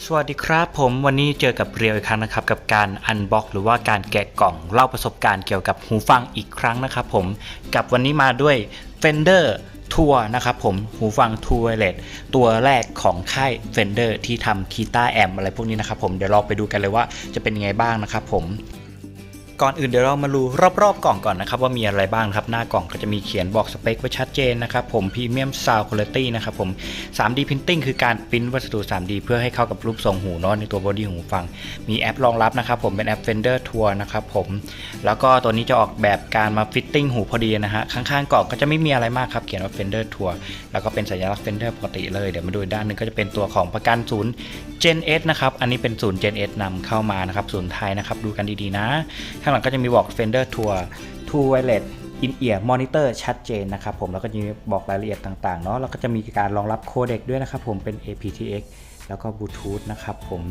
สวัสดีครับผมวันนี้เจอกับเรียวอีกครั้งนะครับกับการอันบ็อกหรือว่าการแกะกล่องเล่าประสบการณ์เกี่ยวกับหูฟังอีกครั้งนะครับผมกับวันนี้มาด้วย Fender ทัวร์นะครับผมหูฟังทัวร์เลตัวแรกของค่าย Fender ที่ทำคีตาแอมอะไรพวกนี้นะครับผมเดี๋ยวเราไปดูกันเลยว่าจะเป็นยังไงบ้างนะครับผม ก่อนอื่นเดี๋ยวเรามาดูรอบๆกล่องก่อนนะครับ ว่ามีอะไรบ้างครับ หน้ากล่องก็จะมีเขียนบอกสเปคไว้ชัดเจนนะครับผม Premium Sound Quality นะครับผม 3D Printing คือการปริ้นวัสดุ 3D เพื่อให้เข้ากับรูปทรงหูเนาะในตัวบอดี้หูฟัง มีแอปรองรับนะครับผมเป็นแอป Fender Tour นะครับผม แล้วก็ตัวนี้จะออกแบบการมาฟิตติ้งหูพอดีนะฮะ ข้างๆกล่องก็จะไม่มีอะไรมากครับ เขียนว่า Fender Tour แล้วก็เป็นสัญลักษณ์ Fender ปกติเลย เดี๋ยวมาดูด้านนึงก็จะเป็นตัวของประกันศูนย์ Gen S นะครับ อันนี้เป็นศูนย์ Gen S นำเข้ามานะครับศูนย์ไทยนะครับดูกันดีๆนะข้างหลังก็จะมีบอก Fender Tour True Wireless In Ear Monitor ชัดเจนนะครับผมแล้วก็จะมีบอกรายละเอียดต่างๆเนาะแล้วก็จะมีการรองรับโคเด็กด้วยนะครับผมเป็น aptX แล้วก็บลูทูธนะครับผม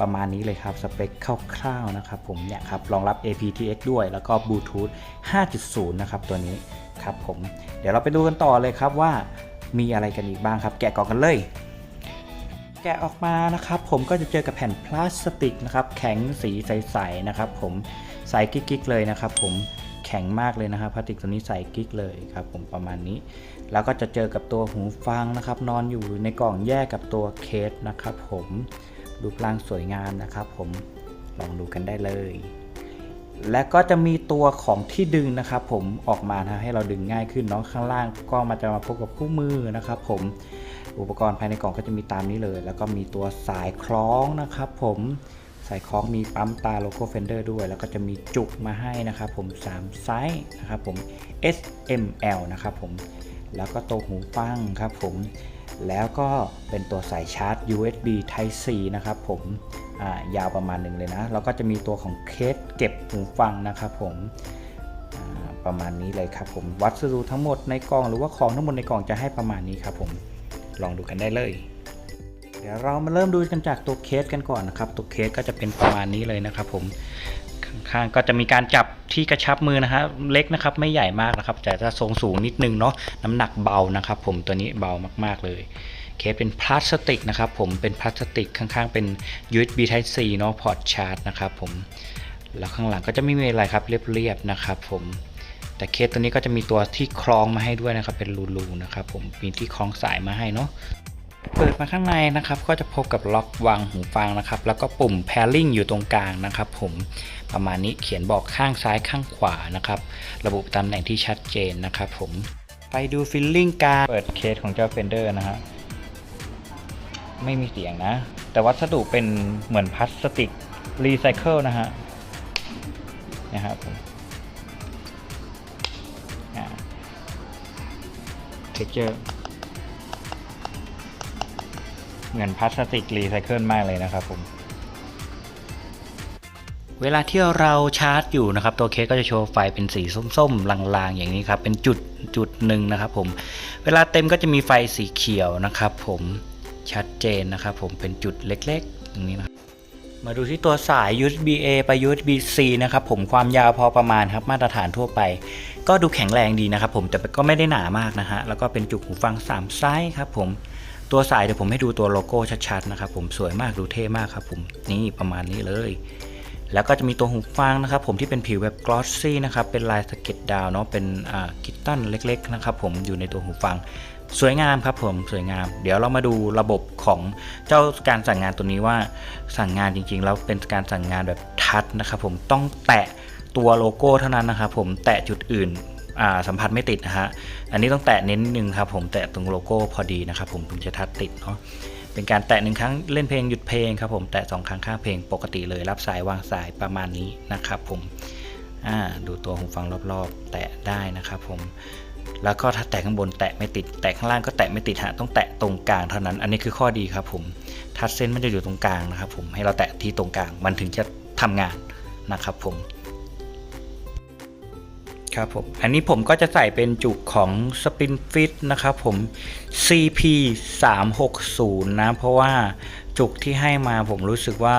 ประมาณนี้เลยครับสเปคคร่าวๆนะครับผมเนี่ยครับรองรับ aptX ด้วยแล้วก็บลูทูธ5.0 นะครับตัวนี้ครับผมเดี๋ยวเราไปดูกันต่อเลยครับว่ามีอะไรกันอีกบ้างครับแกะกล่องกันเลยแกะออกมานะครับผมก็จะเจอกับแผ่นพลาสติกนะครับแข็งสีใสๆนะครับผม ใสกิ๊กๆเลยนะครับผมแข็งมากเลยนะครับพลาสติกตัวนี้ใสกิ๊กเลยครับผมประมาณนี้ แล้วก็จะเจอกับตัวหูฟังนะครับ นอนอยู่ในกล่องแยกกับตัวเคสนะครับผมรูปร่างสวยงามนะครับ ผมลองดูกันได้เลย และก็จะมีตัวของที่ดึงนะครับผมออกมานะให้เราดึงง่ายขึ้นเนาะข้างล่างก็มาจะมาพบกับคู่มือนะครับ ผมอุปกรณ์ภายในกล่องก็จะมีตามนี้เลย แล้วก็มีตัวสายคล้องนะครับ ผม สายคล้องมีปั๊มตาโลโก้ Fender ด้วย แล้วก็จะมีจุกมาให้นะครับผม 3 ไซส์นะครับผม S M L นะครับผม แล้วก็ตัวหูฟังครับผม แล้วก็เป็นตัวสายชาร์จ USB Type C นะครับผมยาวประมาณหนึ่งเลยนะ แล้วก็จะมีตัวของเคสเก็บหูฟังนะครับผมประมาณนี้เลยครับผมวัสดุทั้งหมดในกล่องหรือว่าของทั้งหมดในกล่องจะให้ประมาณนี้ครับผมลองดูกันได้เลย เดี๋ยวเรามาเริ่มดูกันจากตัวเคสกันก่อนนะครับ ตัวเคสก็จะเป็นประมาณนี้เลยนะครับ ผมข้างๆก็จะมีการจับที่กระชับมือนะฮะเล็กนะครับไม่ใหญ่มากนะครับแต่จะทรงสูงนิดนึงเนาะน้ำหนักเบานะครับ ผมตัวนี้เบามากๆเลยเคสเป็นพลาสติกนะครับ ผมเป็นพลาสติกข้างๆเป็น USB Type C เนาะพอร์ตชาร์จนะครับผมแล้วข้างหลังก็จะไม่มีอะไรครับเรียบๆนะครับ ผมแต่เคสตัวนี้ก็จะมีตัวที่คล้องมาให้ด้วยนะครับ เป็นรูๆนะครับ ผมมีที่คล้องสายมาให้เนาะ เปิดมาข้างในนะครับก็จะพบกับล็อกวางหูฟังนะครับ แล้วก็ปุ่ม pairing อยู่ตรงกลางนะครับ ผมประมาณนี้เขียนบอกข้างซ้ายข้างขวานะครับ ระบุตำแหน่งที่ชัดเจนนะครับ ผมไปดูฟิลลิ่งการเปิดเคสของเจ้า Fender นะฮะไม่มีเสียงนะ แต่วัสดุเป็นเหมือนพลาสติกรีไซเคิลนะฮะนะครับผมเท็กเจอร์ เหมือนพลาสติกรีไซเคิลมากเลยนะครับผมเวลาที่เราชาร์จอยู่นะครับ ตัวเคสก็จะโชว์ไฟเป็นสีส้มๆลางๆ อย่างนี้ครับ เป็นจุดจุดหนึ่งนะครับผมเวลาเต็มก็จะมีไฟสีเขียวนะครับผมชัดเจนนะครับผมเป็นจุดเล็กๆอย่างนี้นะมาดูที่ตัวสาย USB A ไป USB C นะครับผมความยาวพอประมาณครับมาตรฐานทั่วไป ก็ดูแข็งแรงดีนะครับผมแต่ก็ไม่ได้หนามากนะฮะแล้วก็เป็นจุกหูฟัง3ไซส์ครับผม ตัวสายเดี๋ยวผมให้ดูตัวโลโก้ชัดๆนะครับผมสวยมากดูเท่มากครับผมนี่ประมาณนี้เลย แล้วก็จะมีตัวหูฟังนะครับผมที่เป็นผิวแบบกลอสซี่นะครับเป็นลายสเก็ตดาวเนาะเป็นอ่ากิตตันเล็กๆนะครับผมอยู่ในตัวหูฟังสวยงามครับผมสวยงาม เดี๋ยวเรามาดูระบบของเจ้าการสั่งงานตัวนี้ว่าสั่งงานจริงๆ แล้วเป็นการสั่งงานแบบทัชนะครับผมต้องแตะตัวโลโก้เท่านั้นนะครับผมแตะจุดอื่น สัมผัสไม่ติดนะฮะ อันนี้ต้องแตะเน้นนิดนึงครับผมแตะตรงโลโก้พอดีนะครับผมถึงจะทัชติดเนาะเป็นการแตะหนึ่งครั้งเล่นเพลงหยุดเพลงครับผมแตะสองครั้งข้างเพลงปกติเลยรับสายวางสายประมาณนี้นะครับผมอ่าดูตัวหูฟังรอบๆ แตะได้นะครับผมแล้วก็ถ้าแตะข้างบนแตะไม่ติด แตะข้างล่างก็แตะไม่ติดฮะต้องแตะตรงกลางเท่านั้น อันนี้คือข้อดีครับผมทัชเส้นมันจะอยู่ตรงกลางนะครับผมให้เราแตะที่ตรงกลางมันถึงจะทำงานนะครับผม ครับผม อันนี้ผมก็จะใส่เป็นจุกของ Spin Fit นะครับผม CP 360นะ เพราะว่า จุกที่ให้มาผมรู้สึกว่า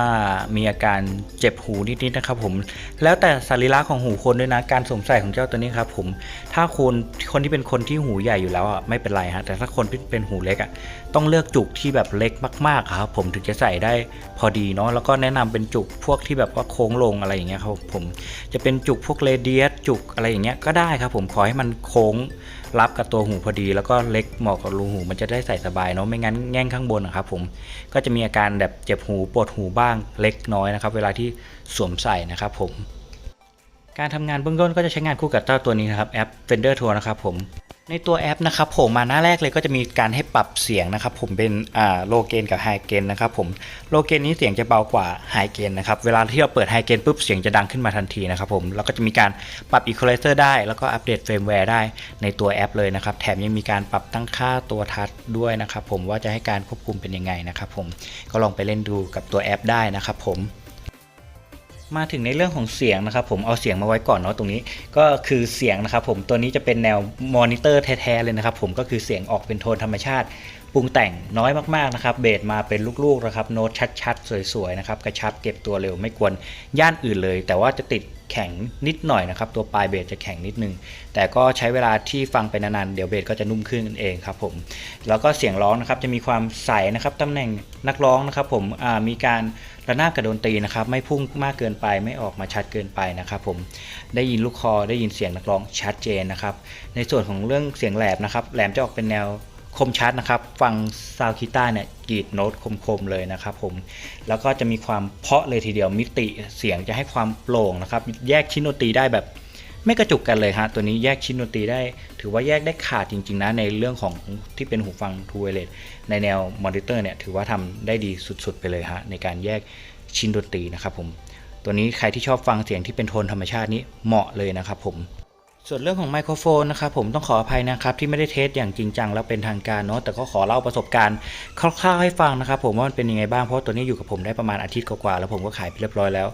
มีอาการเจ็บหูนิดๆนะครับผมแล้วแต่สรีระของหูคนด้วยนะการสวมใส่ของเจ้าตัวนี้ครับผมถ้าคนคนที่เป็นคนที่หูใหญ่อยู่แล้วอะไม่เป็นไรฮะแต่ถ้าคนที่เป็นหูเล็กอะต้องเลือกจุกที่แบบเล็กมากๆครับผมถึงจะใส่ได้พอดีเนาะแล้วก็แนะนำเป็นจุกพวกที่แบบว่าโค้งลงอะไรอย่างเงี้ยครับผมจะเป็นจุกพวกเรเดียสจุกอะไรอย่างเงี้ยก็ได้ครับผมขอให้มันโค้งรับกับตัวหูพอดี แล้วก็เล็กเหมาะกับรูหู มันจะได้ใส่สบายเนาะไม่งั้นแง่งข้างบนนะครับผมก็จะมีอาการแบบเจ็บหูปวดหูบ้างเล็กน้อยนะครับ เวลาที่สวมใส่นะครับผม การทำงานเบื้องต้นก็จะใช้งานคู่กับเจ้าตัวนี้นะครับแอป Fender Tour นะครับผม ในตัวแอปนะครับผมมาหน้าแรกเลยก็จะมีการให้ปรับเสียงนะครับผมเป็นอ่าโลเกนกับไฮเกนนะครับผมโลเกนนี้เสียงจะเบากว่าไฮเกนนะครับเวลาที่เราเปิดไฮเกนปุ๊บเสียงจะดังขึ้นมาทันทีนะครับผมแล้วก็จะมีการปรับอีควอไลเซอร์ได้ แล้วก็อัปเดตเฟรมแวร์ได้ในตัวแอปเลยนะครับแถมยังมีการปรับตั้งค่าตัวทัชด้วยนะครับผมว่าจะให้การควบคุมเป็นยังไงนะครับผมก็ลองไปเล่นดูกับตัวแอปได้นะครับผม มาถึงในเรื่องของเสียงนะครับผมเอาเสียงมาไว้ก่อนเนาะตรงนี้ก็คือเสียงนะครับผมตัวนี้จะเป็นแนวมอนิเตอร์แท้ๆเลยนะครับผมก็คือเสียงออกเป็นโทนธรรมชาติ ปรุงแต่งน้อยมากๆนะครับเบสมาเป็นลูกๆนะครับโน้ตชัดๆ สวยๆนะครับกระชับเก็บตัวเร็วไม่กวนย่านอื่นเลย แต่ว่าจะติดแข็งนิดหน่อยนะครับ ตัวปลายเบสจะแข็งนิดนึง แต่ก็ใช้เวลาที่ฟังไปนานๆ เดี๋ยวเบสก็จะนุ่มขึ้นเองครับผม แล้วก็เสียงร้องนะครับจะมีความใสนะครับตำแหน่งนักร้องนะครับผมมีการระนาบกับดนตรีนะครับ ไม่พุ่งมากเกินไปไม่ออกมาชัดเกินไปนะครับผมได้ยินลูกคอได้ยินเสียงนักร้องชัดเจนนะครับ ในส่วนของเรื่องเสียงแหลมนะครับแหลมจะออกเป็นแนว คมชัดนะครับ ฟังซาวคีตาร์เนี่ยกรีดโน้ตคมๆเลยนะครับผมแล้วก็จะมีความเพาะเลยทีเดียวมิติเสียงจะให้ความโปร่งนะครับ แยกชิ้นดนตรีได้แบบไม่กระจุกกันเลยฮะตัวนี้แยกชิ้นดนตรีได้ ถือว่าแยกได้ขาดจริง ๆ นะ ในเรื่องของที่เป็นหูฟังทูเวเลตในแนวมอนิเตอร์เนี่ยถือว่าทำได้ดีสุดๆ ไปเลยฮะในการแยกชิ้นดนตรีนะครับผมตัวนี้ใครที่ชอบฟังเสียงที่เป็นโทนธรรมชาตินี้เหมาะเลยนะครับผม ส่วนเรื่องของไมโครโฟนนะครับผมต้องขออภัยนะครับที่ไม่ได้เทสอย่างจริงจังแล้วเป็นทางการเนาะแต่ก็ขอเล่าประสบการณ์คร่าวๆให้ฟังนะครับผมว่ามันเป็นยังไงบ้างเพราะตัวนี้อยู่กับผมได้ประมาณอาทิตย์กว่าๆแล้วผมก็ขายไปเรียบร้อยแล้ว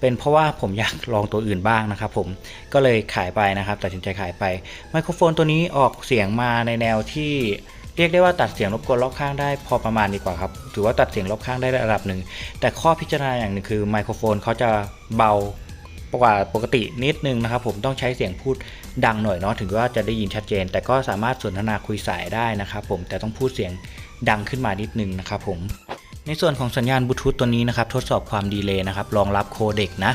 เป็นเพราะว่าผมอยากลองตัวอื่นบ้างนะครับผมก็เลยขายไปนะครับตัดสินใจขายไปไมโครโฟนตัวนี้ออกเสียงมาในแนวที่เรียกได้ว่าตัดเสียงรบกวนรอบข้างได้พอประมาณดีกว่าครับถือว่าตัดเสียงรอบข้างได้ระดับหนึ่งแต่ข้อพิจารณาอย่างหนึ่งคือไมโครโฟนเขาจะเบา กว่าปกตินิดนึงนะครับ ผมต้องใช้เสียงพูดดังหน่อยเนาะถึงว่าจะได้ยินชัดเจน แต่ก็สามารถสนทนาคุยสายได้นะครับ ผมแต่ต้องพูดเสียงดังขึ้นมานิดนึงนะครับ ผมในส่วนของสัญญาณบลูทูธตัวนี้นะครับทดสอบความดีเลย์นะครับรองรับโคเด็กนะ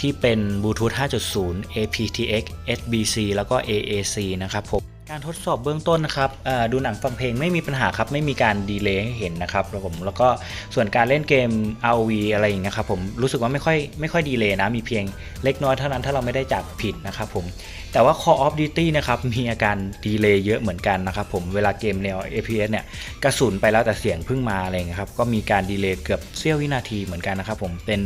ที่เป็นบลูทูธ5.0 aptX SBC แล้วก็ AAC นะครับผม การทดสอบเบื้องต้นนะครับดูหนังฟังเพลงไม่มีปัญหาครับ ไม่มีการดีเลย์ให้เห็นนะครับแล้วผมแล้วก็ส่วนการเล่นเกม ROV อะไรอย่างเงี้ยครับผมรู้สึกว่าไม่ค่อยไม่ค่อยดีเลย์นะ มีเพียงเล็กน้อยเท่านั้นถ้าเราไม่ได้จับผิดนะครับผมแต่ว่า Call of Duty นะครับมีอาการดีเลย์เยอะเหมือนกันนะครับผมเวลาเกมแนว FPS เนี่ยกระสุนไปแล้วแต่เสียงเพิ่งมาอะไรเงี้ยครับก็มีการดีเลย์เกือบเสี้ยววินาทีเหมือนกันนะครับผมเป็น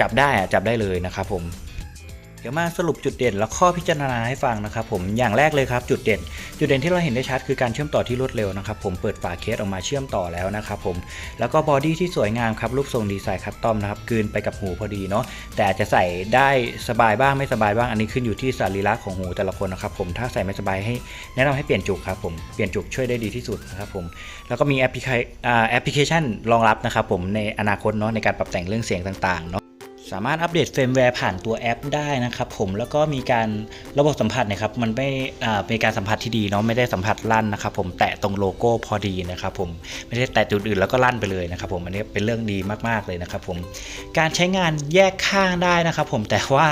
จับได้อะจับได้เลยนะครับผม ดี๋ยวมาสรุปจุดเด่นและข้อพิจารณาให้ฟังนะครับผมอย่างแรกเลยครับจุดเด่น จุดเด่นที่เราเห็นได้ชัดคือการเชื่อมต่อที่รวดเร็วนะครับผมเปิดฝาเคสออกมาเชื่อมต่อแล้วนะครับผมแล้วก็บอดี้ที่สวยงามครับรูปทรงดีไซน์คัสตอมนะครับกืนไปกับหูพอดีเนาะแต่อาจจะใส่ได้สบายบ้างไม่สบายบ้างอันนี้ขึ้นอยู่ที่สรีระของหูแต่ละคนนะครับผมถ้าใส่ไม่สบายให้แนะนำให้เปลี่ยนจุกครับผมเปลี่ยนจุกช่วยได้ดีที่สุดนะครับผมแล้วก็มีแอปพลิเคชันรองรับนะครับผมในอนาคตเนาะในการปรับแต่งเรื่องเสียงต่างๆเนาะ สามารถอัปเดตเฟรมแวร์ผ่านตัวแอปได้นะครับผมแล้วก็มีการระบบสัมผัสนะครับมันไม่เป็นการสัมผัสที่ดีเนาะไม่ได้สัมผัสลั่นนะครับผมแตะตรงโลโก้พอดีนะครับผมไม่ได้แตะจุดอื่นแล้วก็ลั่นไปเลยนะครับผมอันนี้เป็นเรื่องดีมากๆเลยนะครับผมการใช้งานแยกข้างได้นะครับผมแต่ว่า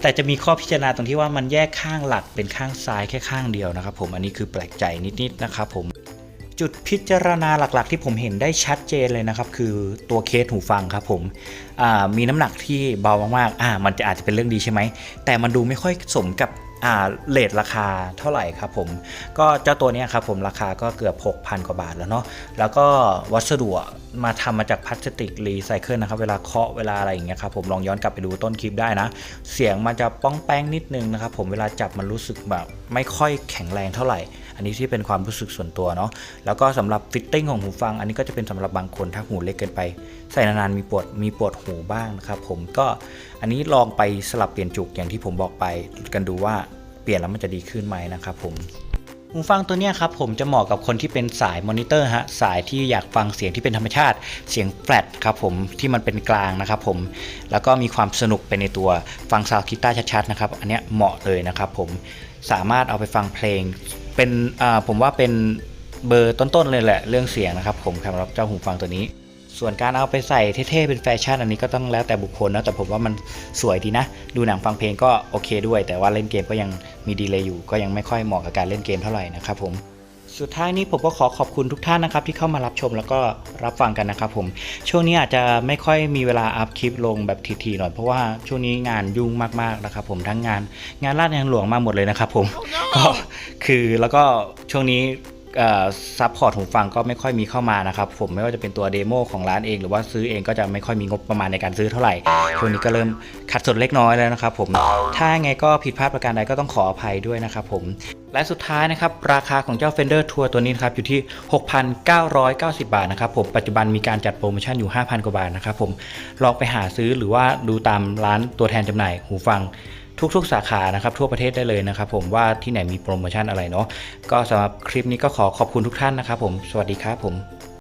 แต่จะมีข้อพิจารณาตรงที่ว่ามันแยกข้างหลักเป็นข้างซ้ายแค่ข้างเดียวนะครับผมอันนี้คือแปลกใจนิดๆนะครับผม จุดพิจารณาหลักๆ ที่ผมเห็นได้ชัดเจนเลยนะครับ คือตัวเคสหูฟังครับผมมีน้ำหนักที่เบามากๆอ่ามันจะอาจจะเป็นเรื่องดีใช่ไหม แต่มันดูไม่ค่อยสมกับอ่าเลทราคาเท่าไหร่ครับผม ก็เจ้าตัวนี้ครับผมราคาก็เกือบ 6,000 กว่าบาทแล้วเนาะแล้วก็วัสดุ มาทำมาจากพลาสติกรีไซเคิลนะครับ เวลาเคาะเวลาอะไรอย่างเงี้ยครับผมลองย้อนกลับไปดูต้นคลิปได้นะ เสียงมันจะป้องแป้งนิดนึงนะครับผมเวลาจับมันรู้สึกแบบไม่ค่อยแข็งแรงเท่าไหร่ อันนี้ที่เป็นความรู้สึกส่วนตัวเนาะแล้วก็สำหรับฟิตติ้งของหูฟัง อันนี้ก็จะเป็นสำหรับบางคนถ้าหูเล็กเกินไป ใส่นานๆมีปวดมีปวดหูบ้างนะครับผมก็อันนี้ลองไปสลับเปลี่ยนจุกอย่างที่ผมบอกไปกันดูว่าเปลี่ยนแล้วมันจะดีขึ้นไหมนะครับผม หูฟังตัวนี้ครับผมจะเหมาะกับคนที่เป็นสายมอนิเตอร์ฮะสายที่อยากฟังเสียงที่เป็นธรรมชาติ เสียงแฟลตครับผมที่มันเป็นกลางนะครับผมแล้วก็มีความสนุกไปในตัวฟังซาวด์กีตาร์ชัดๆนะครับอันนี้เหมาะเลยนะครับผมสามารถเอาไปฟังเพลง เป็นผมว่าเป็นเบอร์ต้นๆเลยแหละเรื่องเสียงนะครับผมสำหรับเจ้าหูฟังตัวนี้ ส่วนการเอาไปใส่เท่ๆเป็นแฟชั่นอันนี้ก็ต้องแล้วแต่บุคคลนะแต่ผมว่ามันสวยดีนะ ดูหนังฟังเพลงก็โอเคด้วย แต่ว่าเล่นเกมก็ยังมีดีเลย์อยู่ ก็ยังไม่ค่อยเหมาะกับการเล่นเกมเท่าไหร่นะครับผมสุดท้ายนี้ผมก็ขอขอบคุณทุกท่านนะครับที่เข้ามารับชมแล้วก็รับฟังกันนะครับผมช่วงนี้อาจจะไม่ค่อยมีเวลาอัพคลิปลงแบบทีๆหน่อยเพราะว่าช่วงนี้งานยุ่งมากๆนะครับผมทั้งงานงานลาดยางหลวงมาหมดเลยนะครับผมก็คือแล้วก็ช่วงนี้ ซัพพอร์ตหูฟังก็ไม่ค่อยมีเข้ามานะครับผมไม่ว่าจะเป็นตัวเดโมของร้านเองหรือว่าซื้อเองก็จะไม่ค่อยมีงบประมาณในการซื้อเท่าไหร่ช่วงนี้ก็เริ่มขัดสนเล็กน้อยแล้วนะครับผมถ้าไงก็ผิดพลาดประการใดก็ต้องขออภัยด้วยนะครับผมและสุดท้ายนะครับ ราคาของเจ้า Fender Tour ตัวนี้นครับอยู่ที่ 6,990 บาทนะครับผมปัจจุบันมีการจัดโปรโมชั่นอยู่ 5,000 กว่าบาทนะครับผมลองไปหาซื้อหรือว่าดูตามร้านตัวแทนจำหน่ายหูฟัง ทุกๆ สาขานะครับทั่วประเทศได้เลยนะครับผมว่าที่ไหนมีโปรโมชั่นอะไรเนาะก็สำหรับคลิปนี้ก็ขอขอบคุณทุกท่านนะครับผมสวัสดีครับผม